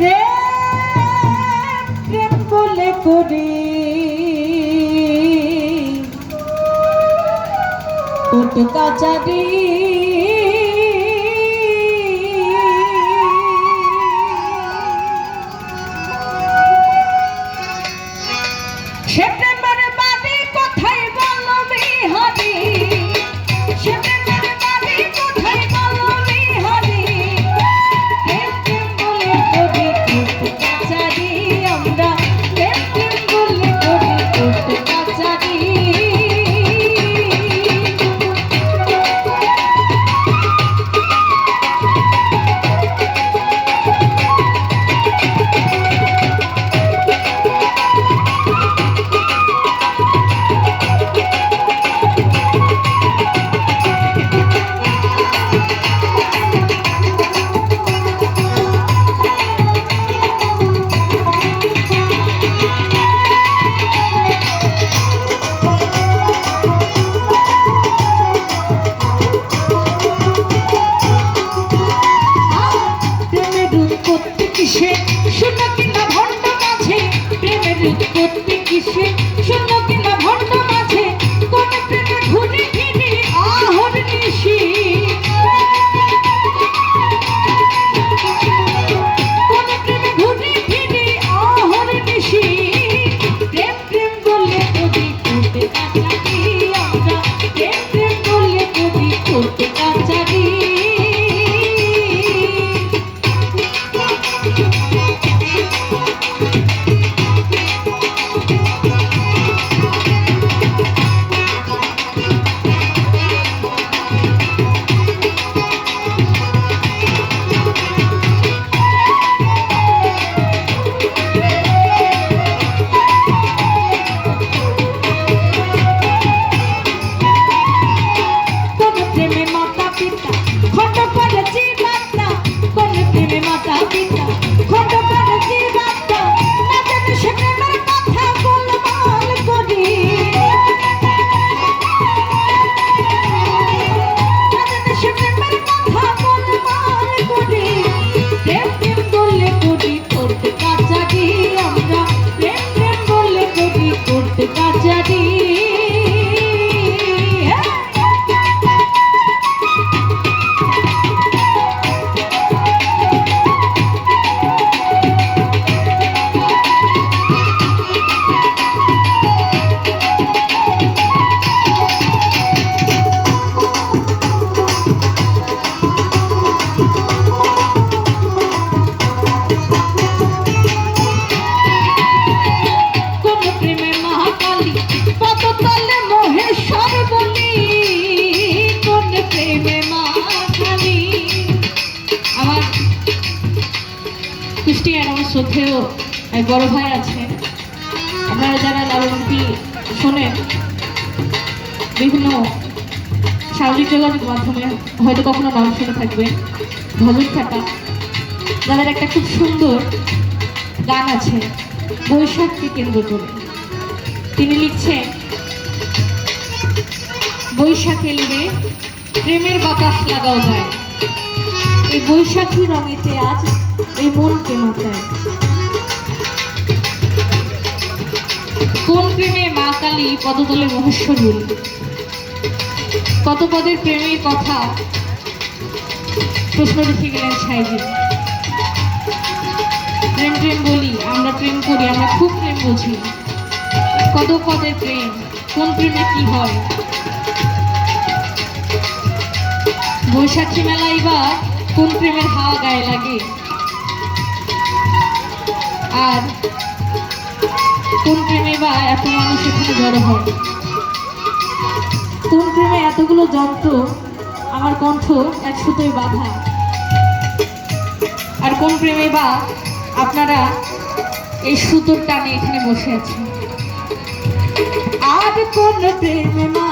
প্রেম প্রেম বলে করি। কোট কাচারি প্রেম প্রেম প্রেমের উৎপত্তি কিসে শূন্য কিনা ভণ্ড করতে কাচারি এক বড় ভাই আছে। আপনারা যারা লালনটি শোনেন। বিভিন্ন সামাজিক যোগাযোগ মাধ্যমে হয়তো কখনো নাম শুনে থাকবেন ভজন খাটা তাদের একটা খুব সুন্দর গান আছে, বৈশাখকে কেন্দ্র করে। তিনি লিখছেন, বৈশাখ এলিবে প্রেমের বাতাস লাগাও যায় এই বৈশাখী রঙেতে আজ এই মনকে মাতায়। কোন প্রেমে মা কালী পদতলে মহেশ্বর কত পদের প্রেমের কথা প্রশ্ন রেখে গেলেন সাইজি প্রেম প্রেম বলি, আমরা প্রেম করি, আমরা খুব প্রেম বুঝি। কত পদের প্রেম, কোন প্রেমে কি হয়? বৈশাখী মেলায় বা কোন প্রেমের হাওয়া গায়ে লাগে? আর কোন প্রেমে বা এত মানুষ এখানে জড়ো হয়। কোন প্রেমে এতগুলো যন্ত্র আমার কণ্ঠ এক সুতোয় বাধা আর কোন প্রেমে বা আপনারা এই সুতোর টানে এখানে বসে আছেন। আর কোন প্রেমে মা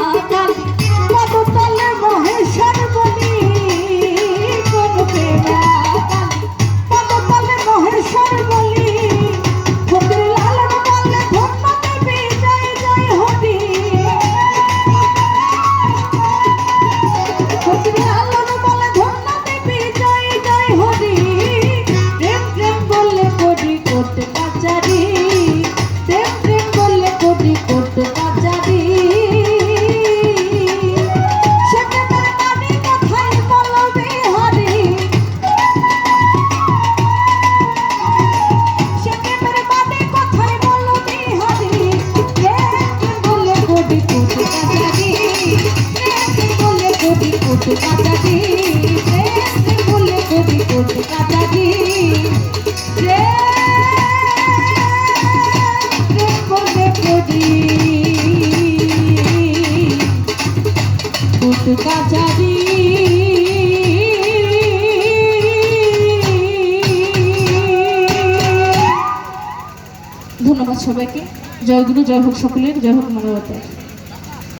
ধন্যবাদ সবাইকে। জয় গুরু জয় হোক সকলের জয় হোক মানবতার।